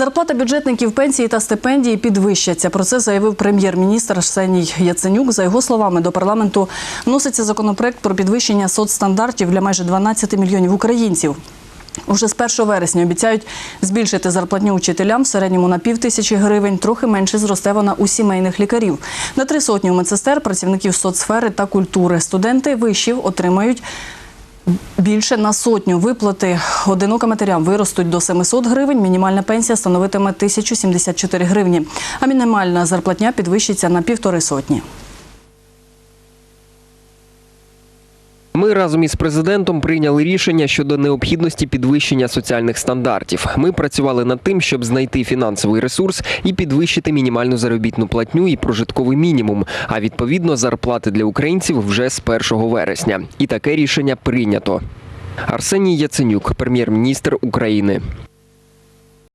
Зарплата бюджетників, пенсії та стипендії підвищаться. Про це заявив прем'єр-міністр Арсеній Яценюк. За його словами, до парламенту вноситься законопроект про підвищення соцстандартів для майже 12 мільйонів українців. Уже з 1 вересня обіцяють збільшити зарплатню учителям в середньому на пів тисячі гривень. Трохи менше зросте вона у сімейних лікарів. На три сотні у медсестер, працівників соцсфери та культури. Студенти вишів отримають більше на сотню виплати одиноким матерям виростуть до 700 гривень. Мінімальна пенсія становитиме 1074 гривні, а мінімальна зарплатня підвищиться на півтори сотні. Ми разом із президентом прийняли рішення щодо необхідності підвищення соціальних стандартів. Ми працювали над тим, щоб знайти фінансовий ресурс і підвищити мінімальну заробітну платню і прожитковий мінімум. А відповідно зарплати для українців вже з 1 вересня. І таке рішення прийнято. Арсеній Яценюк, прем'єр-міністр України.